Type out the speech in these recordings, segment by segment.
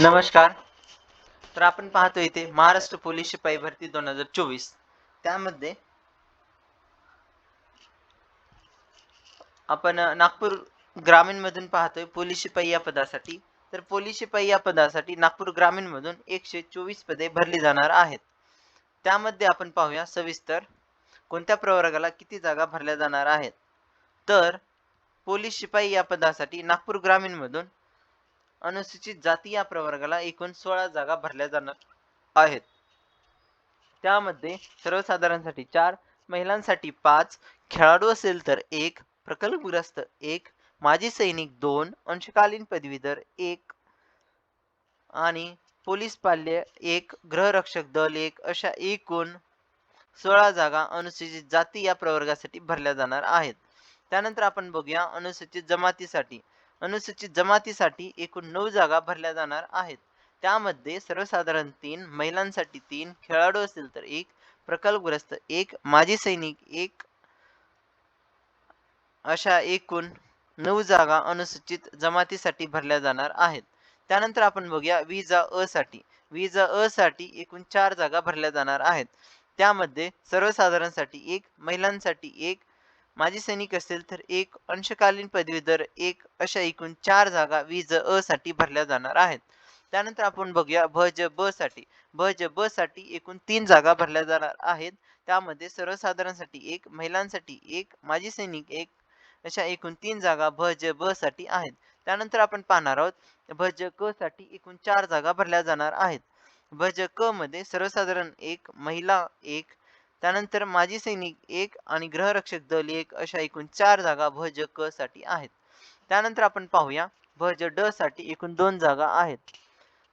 नमस्कार. तर आपण पाहतो इथे महाराष्ट्र पोलीस शिपाई भरती दोन हजार चोवीस. त्यामध्ये आपण नागपूर ग्रामीण मधून पाहतोय पोलीस शिपाई या पदासाठी. तर पोलीस शिपाई या पदासाठी नागपूर ग्रामीण मधून एकशे चोवीस पदे भरली जाणार आहेत. त्यामध्ये आपण पाहूया सविस्तर कोणत्या प्रवर्गाला किती जागा भरल्या जाणार आहेत. तर पोलीस शिपाई या पदासाठी नागपूर ग्रामीण मधून अनुसूचित जाती या प्रवर्गाला एकूण सोळा जागा भरल्या जाणार आहेत. त्यामध्ये सर्वसाधारणसाठी चार महिलांसाठी पाच खेळाडू असेल तर एक प्रकल्पग्रस्त एक माजी सैनिक दोन अंशकालीन पदवीधर एक आणि पोलीस पाल्य एक गृहरक्षक दल एक अशा एकूण सोळा जागा अनुसूचित जाती या प्रवर्गासाठी भरल्या जाणार आहेत. त्यानंतर आपण बघूया अनुसूचित जमातीसाठी. अनुसूचित जमातीसाठी एकूण नऊ जागा भरल्या जाणार आहेत. त्यामध्ये सर्वसाधारण तीन महिलांसाठी तीन खेळाडू असतील तर एक प्रकल्पग्रस्त एक माजी सैनिक एक अशा एकूण नऊ जागा अनुसूचित जमातीसाठी भरल्या जाणार आहेत. त्यानंतर आपण बघूया विजा अ साठी. विजा अ साठी एकूण चार जागा भरल्या जाणार आहेत. त्यामध्ये सर्वसाधारणसाठी एक महिलांसाठी एक माजी सैनिक असेल तर एक अंशकालीन पदवीधर एक अशा एकूण चार जागा वीज अ साठी भरल्या जाणार आहेत. त्यानंतर आपण बघूया भज ब साठी. भज ब साठी एकूण तीन जागा भरल्या जाणार आहेत. त्यामध्ये सर्वसाधारणसाठी एक महिलांसाठी एक माजी सैनिक एक अशा एकूण तीन जागा भज ब साठी आहेत. त्यानंतर आपण पाहणार आहोत भज क साठी एकूण चार जागा भरल्या जाणार आहेत. भज क मध्ये सर्वसाधारण एक महिला एक त्यानंतर माजी सैनिक एक आणि ग्रहरक्षक दल एक अशा एकूण चार जागा भज क साठी आहेत. त्यानंतर आपण पाहूया भज ड साठी एकूण दोन जागा आहेत.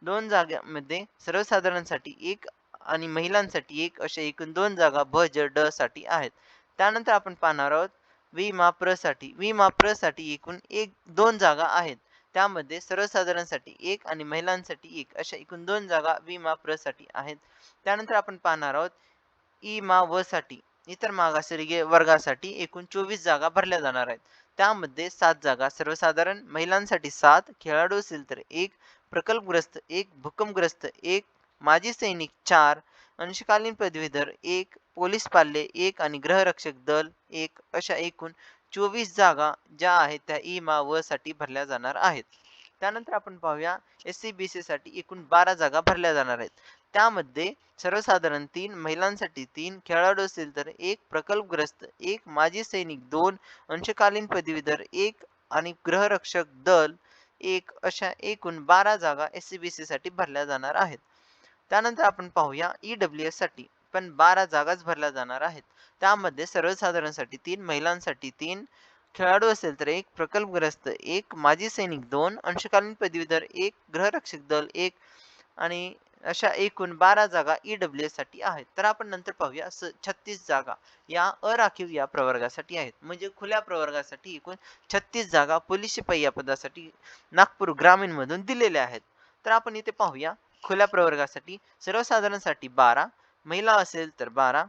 दोन जागांमध्ये सर्वसाधारणसाठी एक आणि महिलांसाठी एक अशा एकूण दोन जागा भज ड साठी आहेत. त्यानंतर आपण पाहणार आहोत विमा प्रसाठी. विमा प्रसाठी एकूण एक दोन जागा आहेत. त्यामध्ये सर्वसाधारणसाठी एक आणि महिलांसाठी एक अशा एकूण दोन जागा विमा प्रसाठी आहेत. त्यानंतर आपण पाहणार आहोत ई मा व साठी इतर मागासवर्गीय वर्गासाठी एकूण चोवीस जागा भरल्या जाणार आहेत. त्यामध्ये सात जागा सर्वसाधारण महिलांसाठी सात खेळाडू असेल तर एक प्रकल्पग्रस्त एक भूकंपग्रस्त एक माजी सैनिक चार अंशकालीन पदवीधर एक पोलीस पाल्य एक आणि गृहरक्षक दल एक अशा एकूण चोवीस जागा ज्या आहेत त्या ई मा व साठी भरल्या जाणार आहेत. त्यानंतर आपण पाहूया एस सी बी सी साठी एकूण बारा जागा भरल्या जाणार आहेत. त्यामध्ये सर्वसाधारण तीन महिलांसाठी तीन खेळाडू असतील तर एक प्रकल्पग्रस्त एक माजी सैनिक दोन अंशकालीन पदवीधर एक आणि गृहरक्षक दल एक अशा एकूण बारा जागा एस सी बी सी साठी भरल्या जाणार आहेत. त्यानंतर आपण पाहूया ई डब्ल्यू एससाठी पण बारा जागाच भरल्या जाणार आहेत. त्यामध्ये सर्वसाधारणसाठी तीन महिलांसाठी तीन खेळाडू असेल तर एक प्रकल्पग्रस्त एक माजी सैनिक दोन अंशकालीन पदवीधर एक गृहरक्षक दल एक आणि अशा एकूण बारा जागा ई डब्ल्यू एससाठी आहेत. तर आपण नंतर पाहूया छत्तीस जागा या अराखीव या प्रवर्गासाठी आहेत. म्हणजे खुल्या प्रवर्गासाठी एकूण छत्तीस जागा पोलीस शिपाई या पदासाठी नागपूर ग्रामीण मधून दिलेल्या आहेत. तर आपण इथे पाहूया खुल्या प्रवर्गासाठी सर्वसाधारणसाठी बारा महिला असेल तर बारा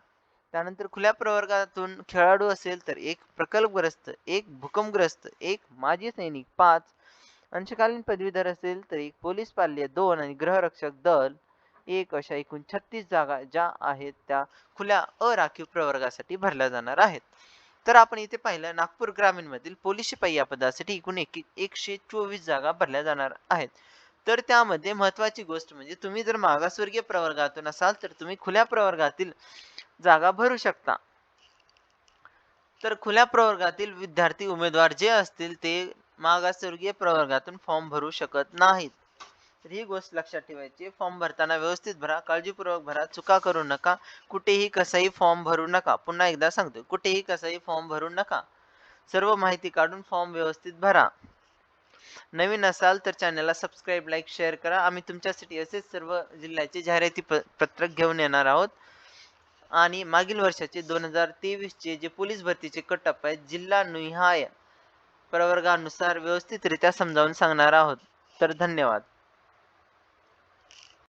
त्यानंतर खुल्या प्रवर्गातून खेळाडू असेल तर एक प्रकल्पग्रस्त एक भूकंपग्रस्त एक माजी सैनिक पाच अंशकालीन पदवीधर असेल तर एक पोलीस पाल्य दोन आणि गृहरक्षक दल एक अशा एकूण छत्तीस जागा ज्या आहेत त्या खुल्या अराखीव प्रवर्गासाठी भरल्या जाणार आहेत. तर आपण इथे पाहिलं नागपूर ग्रामीण मधील पोलीस शिपाई या पदासाठी एकूण एक एकशे चोवीस जागा भरल्या जाणार आहेत. तर त्यामध्ये महत्वाची गोष्ट म्हणजे तुम्ही जर मागासवर्गीय प्रवर्गातून असाल तर तुम्ही खुल्या प्रवर्गातील जागा भरू शकता. तर खुल्या प्रवर्गातील विद्यार्थी उमेदवार जे असतील ते मागासवर्गीय प्रवर्गातून फॉर्म भरू शकत नाहीत. तर ही गोष्ट लक्षात ठेवायची फॉर्म भरताना व्यवस्थित भरा. काळजीपूर्वक भरा. चुका करू नका. कुठेही कसाही फॉर्म भरू नका. पुन्हा एकदा सांगतो कुठेही कसाही फॉर्म भरू नका. सर्व माहिती काढून फॉर्म व्यवस्थित भरा. नवीन असाल तर चॅनलला सबस्क्राईब लाईक शेअर करा. आम्ही तुमच्यासाठी असेच सर्व जिल्ह्याचे जाहिराती पत्रक घेऊन येणार आहोत. आणि मागील वर्षाचे दोन हजार तेवीसचे जे पोलीस भरतीचे कटअप आहेत जिल्हा निहाय प्रवर्गानुसार व्यवस्थितरित्या समजावून सांगणार आहोत. तर धन्यवाद.